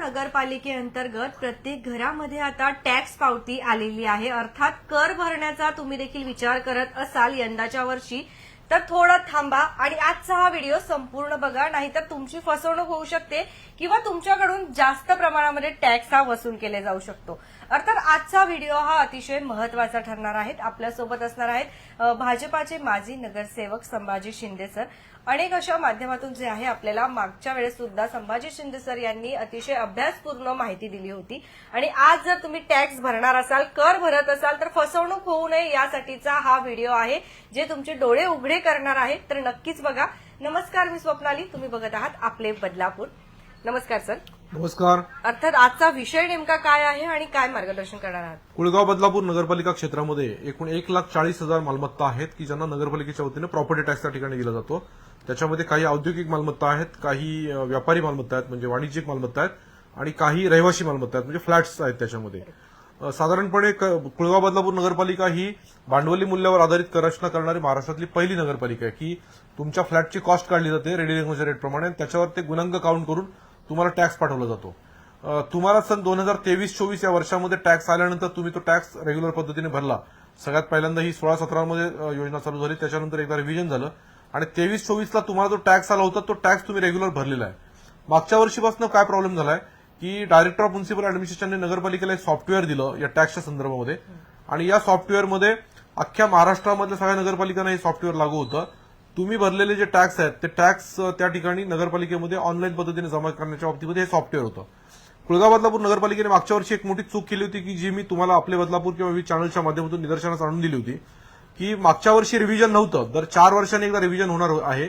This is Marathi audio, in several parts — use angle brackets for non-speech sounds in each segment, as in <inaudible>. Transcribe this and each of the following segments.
नगरपालिकेअंतर्गत प्रत्येक घरामध्ये आता टॅक्स पावती आलेली आहे. अर्थात कर भरण्याचा तुम्ही देखील विचार करत असाल यंदाच्या वर्षी तर थोडं थांबा आणि आजचा हा व्हिडिओ संपूर्ण बघा. नाहीतर तुमची फसवणूक होऊ शकते किंवा तुमच्याकडून जास्त प्रमाणामध्ये टॅक्स हा वसूल केले जाऊ शकतो. अर्थात आजचा व्हिडिओ हा अतिशय महत्त्वाचा ठरणार आहे आपल्यासोबत असणार आहेत भाजपाचे माजी नगरसेवक संभाजी शिंदे सर. अनेक अशा माध्यमातून जे आहे आपल्याला मागच्या वेळेस सुद्धा संभाजी शिंदे सर यांनी अतिशय अभ्यासपूर्ण माहिती दिली होती. आणि आज जर तुम्ही टॅक्स भरणार असाल कर भरत असाल तर फसवणूक होऊ नये यासाठीचा हा व्हिडिओ आहे जे तुमचे डोळे उघडे करणार आहे तर नक्कीच बघा. नमस्कार मी स्वप्नाली. तुम्ही बघत आहात आपले बदलापूर. नमस्कार सर. नमस्कार. अर्थात आजचा विषय नेमका काय आहे आणि काय मार्गदर्शन करणार आहात? कुळगाव बदलापूर नगरपालिका क्षेत्रामध्ये एकूण एक लाख चाळीस हजार मालमत्ता आहेत की ज्यांना नगरपालिकेच्या वतीने प्रॉपर्टी टॅक्स त्या ठिकाणी दिला जातो. त्याच्यामध्ये काही औद्योगिक मालमत्ता आहेत काही व्यापारी मालमत्ता आहेत म्हणजे वाणिज्यिक मालमत्ता आहेत आणि काही रहिवासी मालमत्ता आहेत म्हणजे फ्लॅट्स आहेत त्याच्यामध्ये. साधारणपणे कुळगाव बदलापूर नगरपालिका ही भांडवली मूल्यावर आधारित करचना करणारी महाराष्ट्रातली पहिली नगरपालिका आहे. की तुमच्या फ्लॅटची कॉस्ट काढली जाते रेडी लँग्वेज रेटप्रमाणे त्याच्यावर ते गुणांक काउंट करून तुम्हाला टॅक्स पाठवला जातो. तुम्हाला सन दोन हजार तेवीस चोवीस या वर्षामध्ये टॅक्स आल्यानंतर तुम्ही तो टॅक्स रेग्युलर पद्धतीने भरला. सगळ्यात पहिल्यांदा ही सोळा सतरामध्ये योजना चालू झाली. त्याच्यानंतर एकदा रिव्हिजन झालं. आणि तेवीस चोवीसला तुम्हाला जो टॅक्स आला होता तो टॅक्स तुम्ही रेग्युलर भरलेला आहे. मागच्या वर्षीपासून काय प्रॉब्लेम झालाय? की डायरेक्टर ऑफ म्युन्सिपल ऍडमिनिस्ट्रेशनने नगरपालिकेला एक सॉफ्टवेअर दिलं या टॅक्सच्या संदर्भामध्ये. आणि या सॉफ्टवेअरमध्ये अख्ख्या महाराष्ट्रामधल्या सगळ्या नगरपालिकांना हे सॉफ्टवेअर लागू होतं. तुम्ही भरलेले जे टॅक्स आहेत ते टॅक्स त्या ठिकाणी नगरपालिकेमध्ये ऑनलाईन पद्धतीने जमा करण्याच्या बाबतीमध्ये हे सॉफ्टवेअर होतं. कुळगाव बदलापूर नगरपालिकेने मागच्या वर्षी एक मोठी चूक केली होती की जी मी तुम्हाला आपले बदलापूर किंवा विविध चॅनलच्या माध्यमातून निदर्शनास आणून दिली होती. की मागच्या वर्षी रिव्हिजन नव्हतं. दर चार वर्षांनी एकदा रिव्हिजन होणार आहे.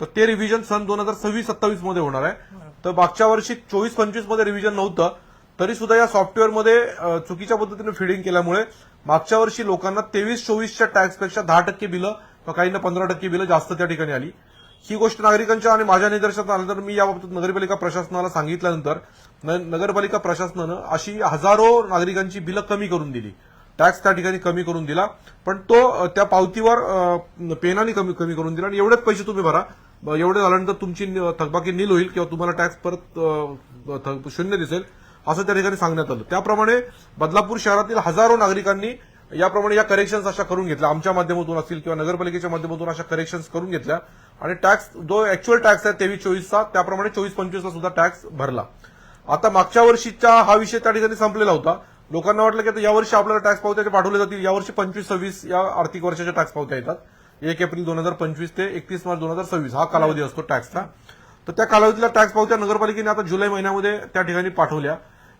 तर ते रिव्हिजन सन दोन हजार सव्वीस सत्तावीसमध्ये होणार आहे. तर मागच्या वर्षी चोवीस पंचवीसमध्ये रिव्हिजन नव्हतं. तरी सुद्धा या सॉफ्टवेअरमध्ये चुकीच्या पद्धतीने फिडिंग केल्यामुळे मागच्या वर्षी लोकांना तेवीस चोवीसच्या टॅक्सपेक्षा दहा टक्के बिलं किंवा काहींना पंधरा टक्के बिलं जास्त त्या ठिकाणी आली. ही गोष्ट नागरिकांच्या आणि माझ्या निदर्शनात आल्यानंतर मी याबाबत नगरपालिका प्रशासनाला सांगितल्यानंतर न- नगरपालिका प्रशासनानं अशी हजारो नागरिकांची बिलं कमी करून दिली. टॅक्स त्या ठिकाणी कमी करून दिला. पण तो त्या पावतीवर पेनाने कमी कमी करून दिला आणि एवढेच पैसे तुम्ही भरा. एवढे झाल्यानंतर तुमची नि- थकबाकी नील होईल किंवा तुम्हाला टॅक्स परत शून्य दिसेल असं त्या ठिकाणी सांगण्यात आलं. त्याप्रमाणे बदलापूर शहरातील हजारो नागरिकांनी याप्रमाणे या करेक्शन्स अशा करून घेतल्या. आमच्या माध्यमातून असतील किंवा नगरपालिकेच्या माध्यमातून अशा करेक्शन्स करून घेतल्या. आणि टॅक्स जो अॅक्च्युअल टॅक्स आहे तेवीस चोवीसचा त्याप्रमाणे चोवीस पंचवीसचा सुद्धा टॅक्स भरला. आता मागच्या वर्षीचा हा विषय त्या ठिकाणी संपलेला होता. लोकांना वाटलं की आता यावर्षी आपल्याला टॅक्स पावत्या पाठवले जातील. यावर्षी पंचवीस सव्वीस या आर्थिक वर्षाच्या टॅक्स पावत्या येतात. एक एप्रिल दोन हजार पंचवीस ते एकतीस मार्च दोन हजार सव्वीस हा कालावधी असतो टॅक्सचा तर त्या कालावधीतल्या टॅक्स पावत्या नगरपालिकेने आता जुलै महिन्यामध्ये त्या ठिकाणी पाठवल्या.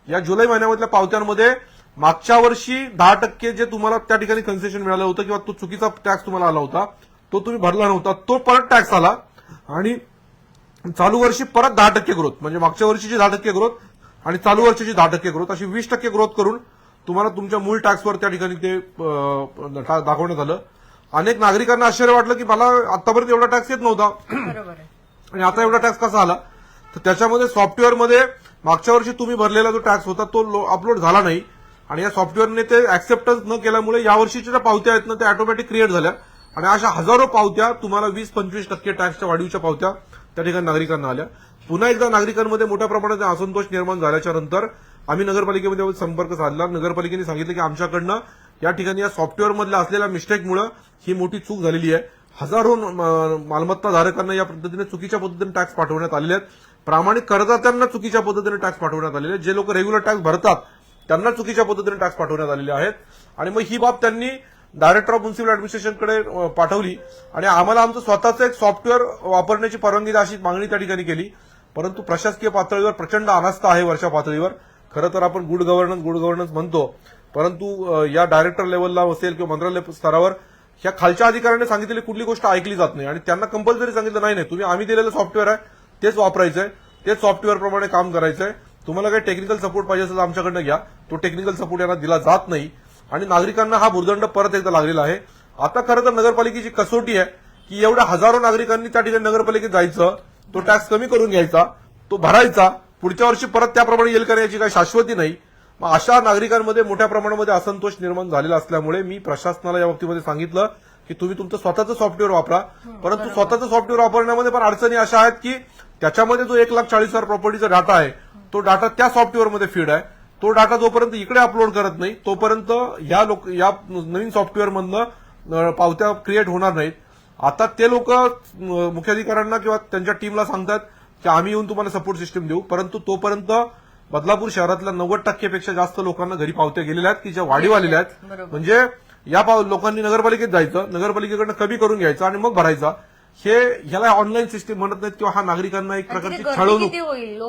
या जुलै महिन्यामधल्या पावत्यांमध्ये मागच्या वर्षी दहा टक्के जे तुम्हाला त्या ठिकाणी कन्सेशन मिळालं होतं किंवा तो चुकीचा टॅक्स तुम्हाला आला होता तो तुम्ही भरला नव्हता तो परत टॅक्स आला. आणि चालू वर्षी परत दहा टक्के ग्रोथ म्हणजे मागच्या वर्षीची दहा टक्के ग्रोथ आणि चालू वर्षाची दहा टक्के ग्रोथ अशी वीस टक्के ग्रोथ करून तुम्हाला तुमच्या मूळ टॅक्सवर त्या ठिकाणी ते दाखवण्यात आलं. अनेक नागरिकांना आश्चर्य वाटलं की मला आतापर्यंत एवढा टॅक्स येत नव्हता. <clears throat> आणि आता एवढा टॅक्स कसा आला? तर त्याच्यामध्ये सॉफ्टवेअरमध्ये मागच्या वर्षी तुम्ही भरलेला जो टॅक्स होता तो अपलोड झाला नाही. आणि या सॉफ्टवेअरने ते ऍक्सेप्टन्स न केल्यामुळे या वर्षीच्या ज्या पावत्या आहेत ना त्या ऑटोमॅटिक क्रिएट झाल्या. आणि अशा हजारो पावत्या तुम्हाला वीस पंचवीस टक्के टॅक्सच्या वाढीवच्या पावत्या त्या ठिकाणी नागरिकांना आल्या. पुन्हा एकदा नागरिकांमध्ये मोठ्या प्रमाणात असंतोष निर्माण झाल्याच्यानंतर आम्ही नगरपालिकेमध्ये संपर्क साधला. नगरपालिकेने सांगितलं की आमच्याकडनं या ठिकाणी या सॉफ्टवेअरमधल्या असलेल्या मिस्टेकमुळे ही मोठी चूक झालेली आहे. हजारो म- मालमत्ता धारकांना या पद्धतीने चुकीच्या पद्धतीने टॅक्स पाठवण्यात आलेले आहेत. प्रामाणिक करदात्यांना चुकीच्या पद्धतीने टॅक्स पाठवण्यात आलेले आहेत. जे लोक रेग्युलर टॅक्स भरतात त्यांना चुकीच्या पद्धतीने टॅक्स पाठवण्यात आलेले आहेत. आणि मग ही बाब त्यांनी डायरेक्टर ऑफ म्युन्सिपल ऍडमिनिस्ट्रेशनकडे पाठवली. आणि आम्हाला आमचं स्वतःचं एक सॉफ्टवेअर वापरण्याची परवानगी अशी मागणी त्या ठिकाणी केली. परंतु प्रशासकीय पातळीवर प्रचंड अनास्था आहे वरच्या पातळीवर. खरं तर आपण गुड गव्हर्नन्स गुड गव्हर्नन्स म्हणतो. परंतु या डायरेक्टर लेवलला असेल किंवा मंत्रालय स्तरावर ह्या खालच्या अधिकाऱ्याने सांगितलेली कुठली गोष्ट ऐकली जात नाही. आणि त्यांना कंपल्सरी सांगितलं नाही नाही तुम्ही आम्ही दिलेलं सॉफ्टवेअर आहे तेच वापरायचंय तेच सॉफ्टवेअरप्रमाणे काम करायचंय. तुम्हाला काही टेक्निकल सपोर्ट पाहिजे असेल तर आमच्याकडनं घ्या. तो टेक्निकल सपोर्ट यांना दिला जात नाही. आणि नागरिकांना हा भुर्दंड परत एकदा लागलेला आहे. आता खरं तर नगरपालिकेची कसोटी आहे की एवढ्या हजारो नागरिकांनी त्या ठिकाणी नगरपालिकेत जायचं तो टॅक्स कमी करून घ्यायचा तो भरायचा पुढच्या वर्षी परत त्याप्रमाणे येईल का याची काही शाश्वती नाही. मग अशा नागरिकांमध्ये मोठ्या प्रमाणामध्ये असंतोष निर्माण झालेला असल्यामुळे मी प्रशासनाला या बाबतीमध्ये सांगितलं की तुम्ही तुमचं स्वतःचं सॉफ्टवेअर वापरा. परंतु स्वतःचं सॉफ्टवेअर वापरण्यामध्ये पण अडचणी अशा आहेत की त्याच्यामध्ये जो एक लाख चाळीस हजार प्रॉपर्टीचा डाटा आहे तो डाटा त्या सॉफ्टवेअरमध्ये फीड आहे. तो डाटा जोपर्यंत इकडे अपलोड करत नाही तोपर्यंत या लोक या नवीन सॉफ्टवेअर मधनं पावत्या क्रिएट होणार नाहीत. आता ते लोक मुख्याधिकाऱ्यांना किंवा त्यांच्या टीमला सांगतात की आम्ही येऊन तुम्हाला सपोर्ट सिस्टीम देऊ. परंतु तोपर्यंत बदलापूर शहरातल्या नव्वद टक्केपेक्षा जास्त लोकांना घरी पावत्या गेलेल्या आहेत की ज्या वाढीव आलेल्या आहेत. म्हणजे या पाव- लोकांनी नगरपालिकेत जायचं नगरपालिकेकडनं कमी करून घ्यायचं आणि मग भरायचा. हे ह्याला ऑनलाईन सिस्टीम म्हणत नाहीत किंवा हा नागरिकांना एक प्रकारची छळवणूक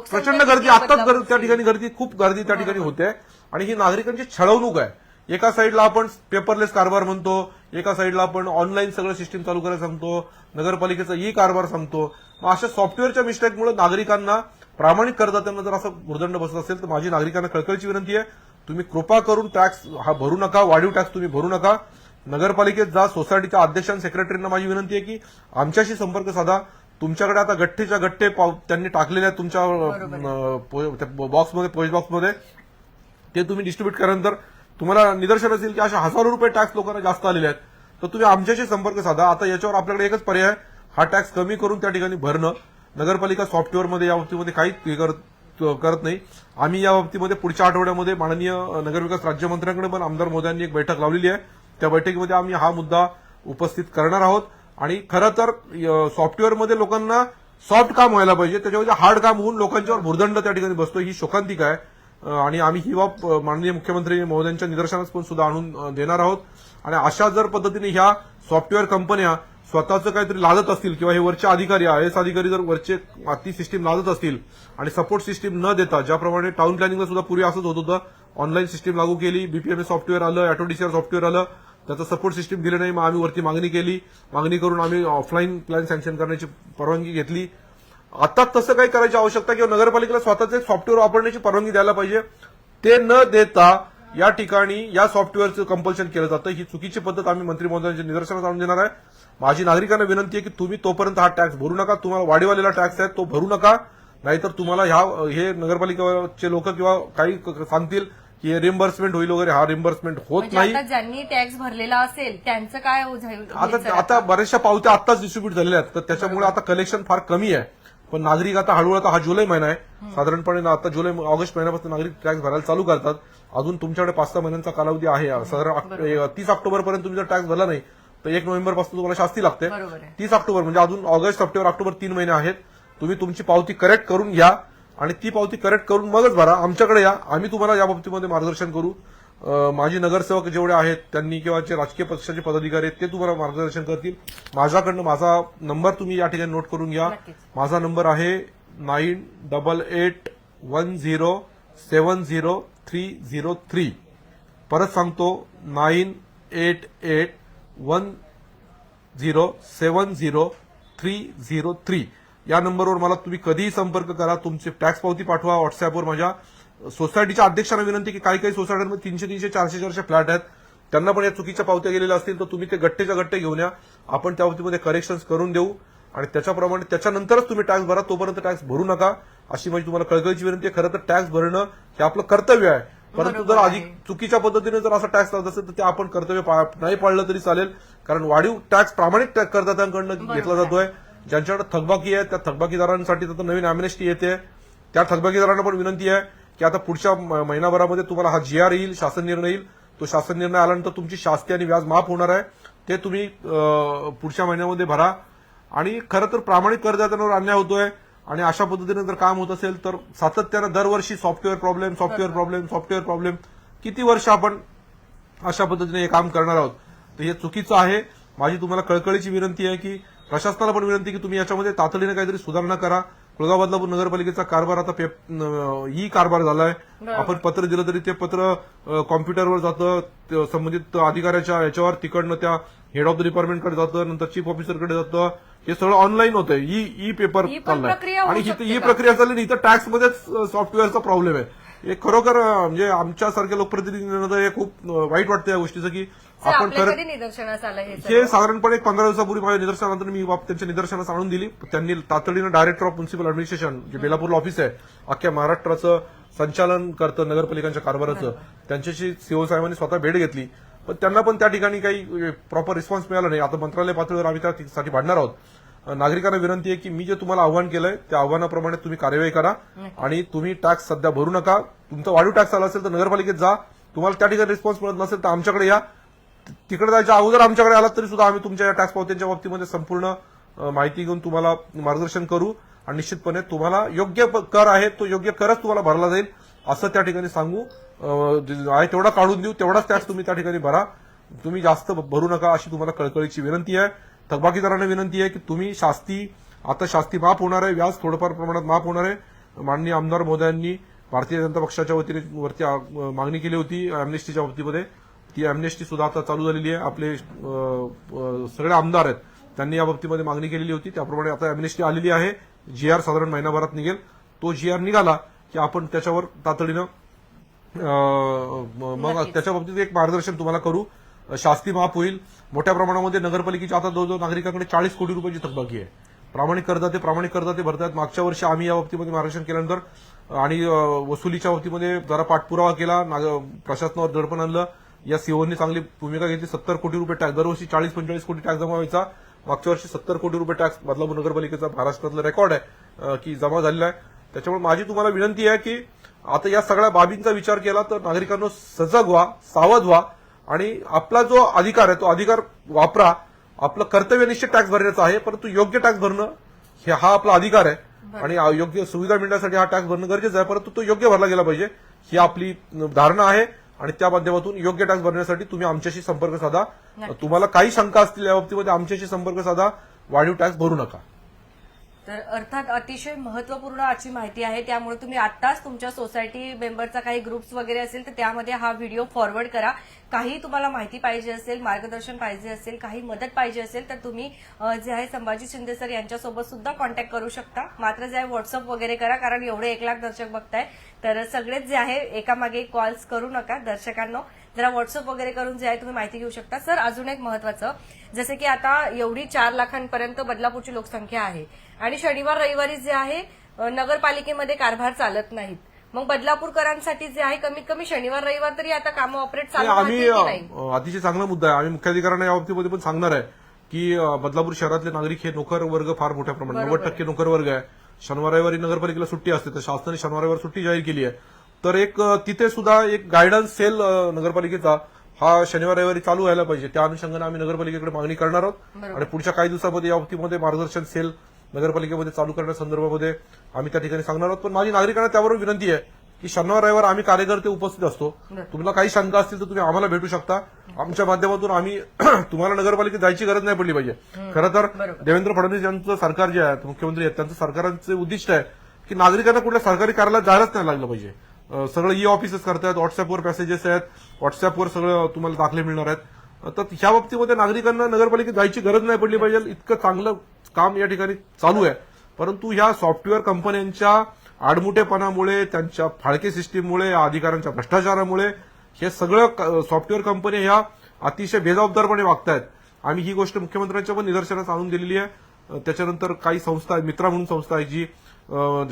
प्रचंड गर्दी. आताच त्या? ठिकाणी गर्दी खूप गर्दी त्या ठिकाणी होते. आणि ही नागरिकांची छळवणूक आहे. एका साईडला आपण पेपरलेस कारभार म्हणतो एका साईडला आपण ऑनलाईन सगळं सिस्टीम चालू करायला सांगतो नगरपालिकेचा ई कारभार सांगतो. मग अशा सॉफ्टवेअरच्या मिस्टेकमुळे नागरिकांना प्रामाणिक करदात्यांना जर असं भुर्दंड बसत असेल तर माझी नागरिकांना कळकळीची विनंती आहे तुम्ही कृपा करून टॅक्स हा भरू नका वाढीव टॅक्स तुम्ही भरू नका. नगरपालिकेत जा सोसायटीच्या अध्यक्ष आणि सेक्रेटरींना माझी विनंती आहे की आमच्याशी संपर्क साधा. तुमच्याकडे आता गठ्ठेच्या गठ्ठे पाव- त्यांनी टाकलेले आहेत तुमच्या बॉक्समध्ये पोस्ट बॉक्समध्ये ते तुम्ही डिस्ट्रीब्यूट केल्यानंतर तुम्हाला निदर्शन असेल की अशा हजारो रुपये टॅक्स लोकांना जास्त आलेले आहेत. तर तुम्ही आमच्याशी संपर्क साधा. आता याच्यावर आपल्याकडे एकच पर्याय हा टॅक्स कमी करून त्या ठिकाणी भरणं. नगरपालिका सॉफ्टवेअरमध्ये या बाबतीमध्ये काहीच करत करत नाही. आम्ही या बाबतीमध्ये पुढच्या आठवड्यामध्ये माननीय नगरविकास राज्यमंत्र्यांकडे पण आमदार मोदयांनी एक बैठक लावलेली आहे. त्या बैठकीमध्ये आम्ही हा मुद्दा उपस्थित करणार आहोत. आणि खरं तर सॉफ्टवेअरमध्ये लोकांना सॉफ्ट काम व्हायला पाहिजे. त्याच्यामध्ये हार्ड काम होऊन लोकांच्यावर भुर्दंड त्या ठिकाणी बसतो ही शोकांतिका आहे. आणि आम्ही ही बाब माननीय मुख्यमंत्री महोदयांच्या निदर्शनास पण सुद्धा आणून देणार आहोत. आणि अशा जर पद्धतीने ह्या सॉफ्टवेअर कंपन्या स्वतःचं काहीतरी लादत असतील किंवा हे वरचे अधिकारी आय एस अधिकारी जर वरचे ती सिस्टीम लादत असतील आणि सपोर्ट सिस्टीम न देता ज्याप्रमाणे टाउन प्लॅनिंगला सुद्धा पूर्वी असंच होत होतं ऑनलाईन सिस्टीम लागू केली बीपीएमए सॉफ्टवेअर आलं ऑटोडीसीआर सॉफ्टवेअर आलं त्याचं सपोर्ट सिस्टीम दिलं नाही मग आम्ही वरती मागणी केली. मागणी करून आम्ही ऑफलाईन प्लॅन सँक्शन करण्याची परवानगी घेतली. आता तसं काही करायची आवश्यकता किंवा नगरपालिकेला स्वतःचे सॉफ्टवेअर वापरण्याची परवानगी द्यायला पाहिजे. ते न देता या ठिकाणी या सॉफ्टवेअरचं कंपल्शन केलं जातं. ही चुकीची पद्धत आम्ही मंत्री महोदयांच्या निदर्शनास आणून देणार आहे. माझी नागरिकांना विनंती आहे की तुम्ही तोपर्यंत हा टॅक्स भरू नका. तुम्हाला वाढीवालेला टॅक्स आहे तो भरू नका. नाहीतर तुम्हाला ह्या हे नगरपालिकेचे लोक किंवा काही सांगतील की रिम्बर्समेंट होईल वगैरे. हा रिम्बर्समेंट होत म्हणजे नाही. ज्यांनी टॅक्स भरलेला असेल त्यांचं काय आता आता बऱ्याचशा पावत्या आत्ताच डिस्ट्रीब्यूट झालेल्या आहेत. तर त्याच्यामुळे आता कलेक्शन फार कमी आहे. पण नागरिक आता हळूहळू आता हा जुलै महिना आहे. साधारणपणे आता जुलै ऑगस्ट महिन्यापासून नागरिक टॅक्स भरायला चालू करतात. अजून तुमच्याकडे पाच सहा महिन्यांचा कालावधी आहे. साधारण तीस ऑक्टोबर पर्यंत तुम्ही जर टॅक्स भरला नाही तर एक नोव्हेंबरपासून तुम्हाला शास्ती लागते. तीस ऑक्टोबर म्हणजे अजून ऑगस्ट सप्टेंबर ऑक्टोबर तीन महिने आहेत. तुम्ही तुमची पावती करेक्ट करून घ्या. आणि ती पावती करेक्ट करून मगच भरा. आमच्याकडे या. आम्ही तुम्हाला या बाबतीमध्ये मार्गदर्शन करू. माजी नगरसेवक जेवढे आहेत त्यांनी किंवा जे राजकीय पक्षाचे पदाधिकारी आहेत ते तुम्हाला मार्गदर्शन करतील. माझ्याकडनं माझा नंबर तुम्ही या ठिकाणी नोट करून घ्या. माझा नंबर आहे nine double eight one zero seven zero three zero three. परत सांगतो nine eight eight one zero seven zero three zero three. या नंबरवर मला तुम्ही कधीही संपर्क करा. तुमची टॅक्स पावती पाठवा व्हॉट्सअपवर माझ्या. सोसायटीच्या अध्यक्षांना विनंती की काही काही सोसायट्यांमध्ये तीनशे तीनशे चारशे चारशे फ्लॅट आहेत. त्यांना पण या चुकीच्या पावत्या गेलेल्या असतील तर तुम्ही ते गट्टेच्या गट्टे घेऊन या. आपण त्या बाबतीमध्ये करेक्शन्स करून देऊ. आणि त्याच्याप्रमाणे त्याच्यानंतरच तुम्ही टॅक्स भरा तोपर्यंत टॅक्स भरू नका. अशी माझी तुम्हाला कळकळीची विनंती आहे. खरं तर टॅक्स भरणं हे आपलं कर्तव्य आहे. परंतु जर अधिक. चुकीच्या पद्धतीने जर असा टॅक्स लावत असेल तर ते आपण कर्तव्य नाही पाळलं तरी चालेल. कारण वाढीव टॅक्स प्रामाणिक टॅक्स करदात्यांकडनं घेतला जातोय. ज्यांच्याकडे थकबाकी आहे त्या थकबाकीदारांसाठी आता नवीन अॅम्नेस्टी येते. त्या थकबाकीदारांना पण विनंती आहे की आता पुढच्या म- महिनाभरामध्ये तुम्हाला हा जीआर येईल शासन निर्णय येईल. तो शासन निर्णय आल्यानंतर तुमची शास्ती आणि व्याज माफ होणार आहे. ते तुम्ही पुढच्या महिन्यामध्ये भरा. आणि खरं तर प्रामाणिक करदात्यांवर अन्याय होतोय. आणि अशा पद्धतीने जर काम होत असेल तर सातत्यानं दरवर्षी software problem software problem software problem किती वर्ष आपण अशा पद्धतीने हे काम करणार आहोत? तर हे चुकीचं आहे. माझी तुम्हाला कळकळीची विनंती आहे की प्रशासनाला पण विनंती की तुम्ही याच्यामध्ये तातडीने काहीतरी सुधारणा करा. बदलापूर नगरपालिकेचा कारभार आता ई कारभार झालाय. आपण पत्र दिलं तरी ते पत्र कॉम्प्युटरवर जातं संबंधित अधिकाऱ्याच्या याच्यावर तिकडनं त्या हेड ऑफ द डिपार्टमेंटकडे जातं नंतर चीफ ऑफिसरकडे जातं. हे सगळं ऑनलाईन होतंय. ई ई पेपर होऊ आणि ही? प्रक्रिया चालली नाही. इथं टॅक्समध्येच सॉफ्टवेअरचा प्रॉब्लेम आहे. हे खरोखर म्हणजे आमच्यासारख्या लोकप्रतिनिधींना हे खूप वाईट वाटतं या गोष्टीचं की आपण निदर्शनास आलं हे? साधारणपणे एक पंधरा दिवसापूर्वी माझ्या निदर्शनानंतर मी बाब त्यांच्या निदर्शनास आणून दिली. त्यांनी तातडीनं डायरेक्टर ऑफ म्युन्सिपल ॲडमिनिस्ट्रेशन जे बेलापूरला ऑफिस आहे अख्ख्या महाराष्ट्राचं संचालन करतं नगरपालिकांच्या कारभाराचं. त्यांच्याशी सीओ साहेबांनी स्वतः भेट घेतली. पण त्यांना पण त्या ठिकाणी काही प्रॉपर रिस्पॉन्स मिळाला नाही. आता मंत्रालय पातळीवर आम्ही त्यासाठी भांडणार आहोत. नागरिकांना विनंती आहे की मी जे तुम्हाला आव्हान केलंय त्या आव्हानाप्रमाणे तुम्ही कार्यवाही करा आणि तुम्ही टॅक्स सध्या भरू नका. तुमचा वाढीव टॅक्स आला असेल तर नगरपालिकेत जा. तुम्हाला त्या ठिकाणी रिस्पॉन्स मिळत नसेल तर आमच्याकडे या. तिकडे जायच्या अगोदर आमच्याकडे आलात तरी सुद्धा आम्ही तुमच्या या टॅक्स पावत्यांच्या बाबतीमध्ये संपूर्ण माहिती घेऊन तुम्हाला मार्गदर्शन करू आणि निश्चितपणे तुम्हाला योग्य कर आहे तो योग्य करच तुम्हाला भरला जाईल असं त्या ठिकाणी सांगू. आहे तेवढा काढून देऊ तेवढाच टॅक्स तुम्ही त्या ठिकाणी भरा. तुम्ही जास्त भरू नका अशी तुम्हाला कळकळीची विनंती आहे. थकबाकीदारांना विनंती आहे की तुम्ही शास्ती आता शास्ती माफ होणार आहे व्याज थोडंफार प्रमाणात माफ होणार आहे. माननीय आमदार मोदयांनी भारतीय जनता पक्षाच्या वतीने वरती मागणी केली होती अॅमनेस्टीच्या बाबतीमध्ये. ती अॅमनेस्टी सुद्धा आता चालू झालेली आहे. आपले सगळे आमदार आहेत त्यांनी या बाबतीमध्ये मागणी केलेली होती. त्याप्रमाणे आता अॅमनेस्टी आलेली आहे. जी आर साधारण महिनाभरात निघेल. तो जी आर निघाला की आपण त्याच्यावर तातडीनं मग. त्याच्या बाबतीत एक मार्गदर्शन तुम्हाला करू. शास्ती माफ होईल. मोठ्या प्रमाणामध्ये नगरपालिकेची आता जवळजवळ नागरिकांकडे चाळीस कोटी रुपयाची थकबाकी आहे. प्रामाणिक करदाते प्रामाणिक करदाते भरतात मागच्या वर्षी आम्ही या बाबतीमध्ये मार्गदर्शन केल्यानंतर आणि वसुलीच्या बाबतीमध्ये जरा पाठपुरावा केला. प्रशासनावर दडपण आणलं. या सीओनी चांगली भूमिका घेतली. सत्तर कोटी रुपये टॅक्स दरवर्षी चाळीस पंचेचाळीस कोटी टॅक्स जमा व्हायचा मागच्या वर्षी सत्तर कोटी रुपये टॅक्स बदलापूर नगरपालिकेचा महाराष्ट्रातला रेकॉर्ड आहे की जमा झालेला आहे. त्याच्यामुळे माझी तुम्हाला विनंती आहे की आता या सगळ्या बाबींचा विचार केला तर नागरिकांनो सजग व्हा सावध व्हा आणि आपला जो अधिकार आहे तो अधिकार वापरा. आपलं कर्तव्यनिष्ठ टॅक्स भरण्याचा आहे परंतु योग्य टॅक्स भरणं हे हा आपला अधिकार आहे. आणि योग्य सुविधा मिळण्यासाठी हा टॅक्स भरणं गरजेचं आहे परंतु तो योग्य भरला गेला पाहिजे ही आपली धारणा आहे. आणि त्या माध्यमातून योग्य टॅक्स भरण्यासाठी तुम्ही आमच्याशी संपर्क साधा. तुम्हाला काही शंका असतील या बाबतीमध्ये आमच्याशी संपर्क साधा. वाढीव टॅक्स भरू नका. तर अर्थात अतिशय महत्त्वपूर्ण अशी माहिती आहे. त्यामुळे तुम्ही आत्ताच तुमच्या सोसायटी मेंबरचा काही ग्रुप्स वगैरे असेल तर त्यामध्ये हा व्हिडिओ फॉरवर्ड करा. काही तुम्हाला माहिती पाहिजे असेल मार्गदर्शन पाहिजे असेल काही मदत पाहिजे असेल तर तुम्ही जे आहे संभाजी शिंदे सर यांच्यासोबत सुद्धा कॉन्टॅक्ट करू शकता. मात्र जे आहे व्हॉट्सअप वगैरे करा कारण एवढे एक लाख दर्शक बघताय. तर सगळेच जे आहे एकामागे कॉल्स करू नका दर्शकांना. जरा व्हॉट्सअप वगैरे करून जे आहे तुम्ही माहिती घेऊ शकता. सर अजून एक महत्वाचं जसं की आता एवढी चार लाखांपर्यंत बदलापूरची लोकसंख्या आहे. आणि शनिवार रविवारी जे आहे नगरपालिकेमध्ये कारभार चालत नाहीत. मग बदलापूरकरांसाठी जे आहे कमीत कमी शनिवार रविवार तरी आता कामं ऑपरेट चालू आम्ही अतिशय चांगला मुद्दा आहे. आम्ही मुख्याधिकाऱ्यांना या बाबतीमध्ये पण सांगणार आहे की बदलापूर शहरातले नागरिक हे नोकर वर्ग फार मोठ्या प्रमाणात नव्वद टक्के नोकर वर्ग आहे. शनिवार रविवारी नगरपालिकेला सुट्टी असते तर शासनाने शनिवार रविवार सुट्टी जाहीर केली आहे. तर एक तिथे सुद्धा एक गायडन्स सेल नगरपालिकेचा हा शनिवार रविवारी चालू व्हायला पाहिजे. त्या अनुषंगाने आम्ही नगरपालिकेकडे मागणी करणार आहोत. आणि पुढच्या काही दिवसामध्ये या बाबतीमध्ये मार्गदर्शन सेल नगरपालिकेमध्ये चालू करण्यासंदर्भामध्ये आम्ही त्या ठिकाणी सांगणार आहोत. पण माझी नागरिकांना त्यावर विनंती आहे की शनिवार रविवार आम्ही कार्यकर्ते उपस्थित असतो. तुम्हाला काही शंका असतील तर तुम्ही आम्हाला भेटू शकता. आमच्या माध्यमातून आम्ही <clears throat> तुम्हाला नगरपालिकेत जायची गरज नाही पडली पाहिजे. खरं तर. देवेंद्र फडणवीस यांचं सरकार जे आहे मुख्यमंत्री आहेत त्यांचं सरकारचं उद्दिष्ट आहे की नागरिकांना कुठल्या सरकारी कार्यालयात जायलाच नाही लागलं पाहिजे. सगळं ई ऑफिसेस करतायत व्हॉट्सअपवर मेसेजेस आहेत. व्हॉट्सअपवर सगळं तुम्हाला दाखले मिळणार आहेत. तर ह्या बाबतीमध्ये नागरिकांना नगरपालिकेत जायची गरज नाही पडली पाहिजे. इतकं चांगलं काम या ठिकाणी चालू आहे. परंतु ह्या सॉफ्टवेअर कंपन्यांच्या आडमुठेपणामुळे त्यांच्या फाळके सिस्टीममुळे या अधिकाऱ्यांच्या भ्रष्टाचारामुळे हे सगळं सॉफ्टवेअर कंपन्या ह्या अतिशय बेजबाबदारपणे वागतायत. आम्ही ही गोष्ट मुख्यमंत्र्यांच्या पण निदर्शनास आणून दिलेली आहे. त्याच्यानंतर काही संस्था आहे मित्रा म्हणून संस्था आहे जी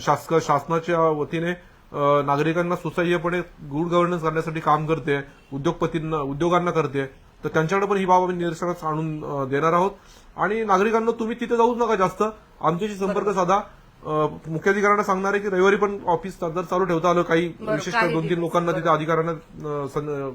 शासक शासनाच्या वतीने नागरिकांना सुसह्यपणे गुड गव्हर्नन्स करण्यासाठी काम करते उद्योगपतींना उद्योगांना करते. तर त्यांच्याकडे पण ही बाब आम्ही निदर्शनास आणून देणार आहोत. आणि नागरिकांना तुम्ही तिथे जाऊच नका जास्त. आमच्याशी संपर्क साधा. मुख्याधिकाऱ्यांना सांगणार आहे की रविवारी पण ऑफिस जर चालू ठेवता आलं. काही विशिष्ट दोन तीन लोकांना तिथे अधिकाऱ्यांना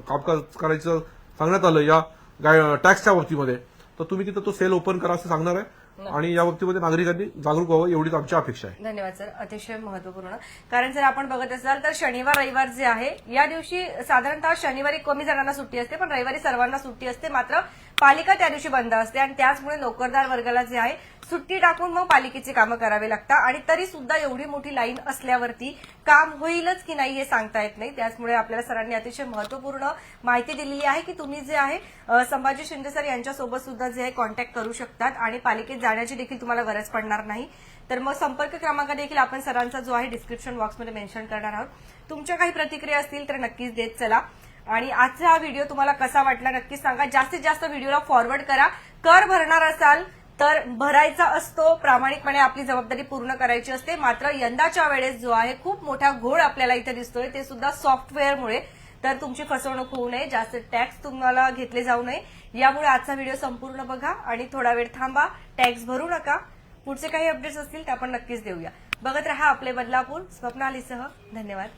कामकाज करायचं सांगण्यात आलं या गाय- टॅक्सच्या बाबतीमध्ये तर तुम्ही तिथं तो सेल ओपन करा असं सांगणार आहे. आणि या बाबतीमध्ये नागरिकांनी जागरूक व्हावं एवढीच आमची अपेक्षा आहे. धन्यवाद सर. अतिशय महत्त्वपूर्ण कारण जर आपण बघत असाल तर शनिवार रविवार जे आहे या दिवशी साधारणतः शनिवारी कमी जणांना सुट्टी असते पण रविवारी सर्वांना सुट्टी असते मात्र पालिका त्या दिवशी बंद असते आणि त्याचमुळे नोकरदार वर्गाला जे आहे सुट्टी टाकून मग पालिकेची कामं करावी लागतात आणि तरी सुद्धा एवढी मोठी लाईन असल्यावरती काम होईलच की नाही हे सांगता येत नाही. त्याचमुळे आपल्याला सरांनी अतिशय महत्त्वपूर्ण माहिती दिलेली आहे की तुम्ही जे आहे संभाजी शिंदे सर यांच्यासोबत सुद्धा जे आहे कॉन्टॅक्ट करू शकतात आणि पालिकेत जाण्याची देखील तुम्हाला गरज पडणार नाही. तर मग संपर्क क्रमांक देखील आपण सरांचा जो आहे डिस्क्रिप्शन बॉक्समध्ये मेन्शन करणार आहोत. तुमच्या काही प्रतिक्रिया असतील तर नक्कीच देत चला. आणि आजचा हा व्हिडिओ तुम्हाला कसा वाटला नक्कीच सांगा. जास्तीत जास्त व्हिडिओला फॉरवर्ड करा. कर भरणार असाल तर भरायचा असतो प्रामाणिकपणे आपली जबाबदारी पूर्ण करायची असते. मात्र यंदाच्या वेळेस जो आहे खूप मोठा घोळ आपल्याला इथे दिसतोय. ते सुद्धा सॉफ्टवेअरमुळे. तर तुमची फसवणूक होऊ नये जास्त टॅक्स तुम्हाला घेतले जाऊ नये. यामुळे आजचा व्हिडिओ संपूर्ण बघा आणि थोडा वेळ थांबा. टॅक्स भरू नका. पुढचे काही अपडेट्स असतील ते आपण नक्कीच देऊया. बघत राहा आपले बदलापूर. स्वप्नालीसह धन्यवाद.